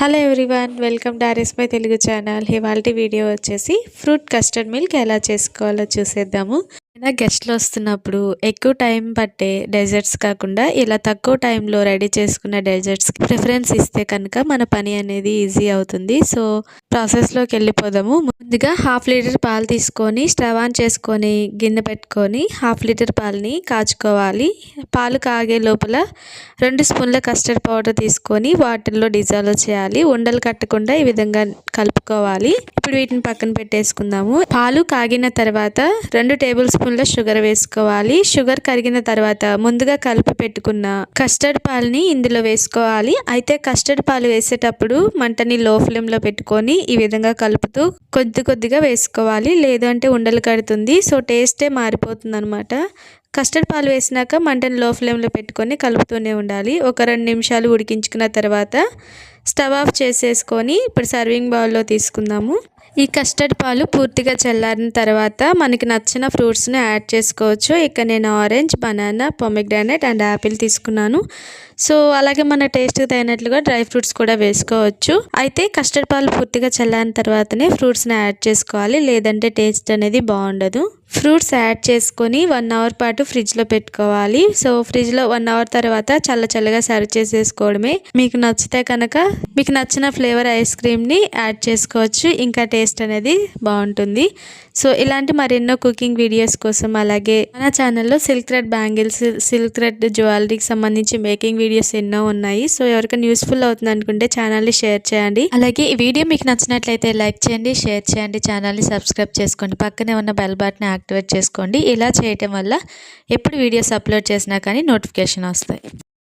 Hello everyone welcome డారెస్ my Telugu channel ఇవాళ video వచ్చేసి ఫ్రూట్ కస్టర్డ్ మిల్క్ ఎలా చేసుకోవాలో చూసేద్దాము. ఏదైనా గెస్ట్లు వస్తున్నప్పుడు ఎక్కువ టైం పట్టే డెజర్ట్స్ కాకుండా ఇలా తక్కువ టైంలో రెడీ చేసుకున్న డెజర్ట్స్కి ప్రిఫరెన్స్ ఇస్తే కనుక మన పని అనేది ఈజీ అవుతుంది. సో ప్రాసెస్లోకి వెళ్ళిపోదాము. ముందుగా హాఫ్ లీటర్ పాలు తీసుకొని స్టవ్ ఆన్ చేసుకొని గిన్నె పెట్టుకొని హాఫ్ లీటర్ పాలని కాచుకోవాలి. పాలు కాగే లోపల రెండు స్పూన్ల కస్టర్డ్ పౌడర్ తీసుకొని వాటర్లో డిజాల్వ్ చేయాలి. ఉండలు కట్టకుండా ఈ విధంగా కలుపుకోవాలి. ఇప్పుడు వీటిని పక్కన పెట్టేసుకుందాము. పాలు కాగిన తర్వాత రెండు టేబుల్ స్పూన్ల షుగర్ వేసుకోవాలి. షుగర్ కరిగిన తర్వాత ముందుగా కలిపి పెట్టుకున్న కస్టర్డ్ పాలని ఇందులో వేసుకోవాలి. అయితే కస్టర్డ్ పాలు వేసేటప్పుడు మంటని లో ఫ్లేమ్లో పెట్టుకొని ఈ విధంగా కలుపుతూ కొద్ది కొద్దిగా వేసుకోవాలి. లేదంటే ఉండలు కడుతుంది. సో టేస్టే మారిపోతుంది అనమాట కస్టర్డ్ పాలు వేసినాక మంటను లో ఫ్లేమ్లో పెట్టుకొని కలుపుతూనే ఉండాలి. ఒక రెండు నిమిషాలు ఉడికించుకున్న తర్వాత స్టవ్ ఆఫ్ చేసేసుకొని ఇప్పుడు సర్వింగ్ బౌల్లో తీసుకుందాము. ఈ కస్టర్డ్ పాలు పూర్తిగా చల్లారిన తర్వాత మనకి నచ్చిన ఫ్రూట్స్ని యాడ్ చేసుకోవచ్చు. ఇక్కడ నేను orange banana pomegranate and apple తీసుకున్నాను. సో అలాగే మన టేస్ట్కి తగినట్లుగా డ్రై ఫ్రూట్స్ కూడా వేసుకోవచ్చు. అయితే కస్టర్డ్ పాలు పూర్తిగా చల్లారిన తర్వాతనే ఫ్రూట్స్ని యాడ్ చేసుకోవాలి. లేదంటే టేస్ట్ అనేది బాగుండదు. ఫ్రూట్స్ యాడ్ చేసుకొని వన్ అవర్ పాటు ఫ్రిడ్జ్లో పెట్టుకోవాలి. సో ఫ్రిడ్జ్లో వన్ అవర్ తర్వాత చల్ల చల్లగా సర్వ్ చేసేసుకోవడమే. మీకు నచ్చితే కనుక మీకు నచ్చిన ఫ్లేవర్ ఐస్ క్రీమ్ని యాడ్ చేసుకోవచ్చు. ఇంకా టేస్ట్ అనేది బాగుంటుంది. సో ఇలాంటి మరెన్నో కుకింగ్ వీడియోస్ కోసం అలాగే మన ఛానల్లో silk thread bangles silk thread జ్యువెలరీకి సంబంధించి మేకింగ్ వీడియోస్ ఎన్నో ఉన్నాయి. సో ఎవరికైనా యూస్ఫుల్ అవుతుంది అనుకుంటే ఛానల్ని షేర్ చేయండి. అలాగే ఈ వీడియో మీకు నచ్చినట్లయితే లైక్ చేయండి షేర్ చేయండి ఛానల్ని సబ్స్క్రైబ్ చేసుకోండి. పక్కనే ఉన్న బెల్ బటన్ యాక్టివేట్ చేసుకోండి. ఇలా చేయటం వల్ల ఎప్పుడు వీడియోస్ అప్లోడ్ చేసినా కానీ నోటిఫికేషన్ వస్తాయి.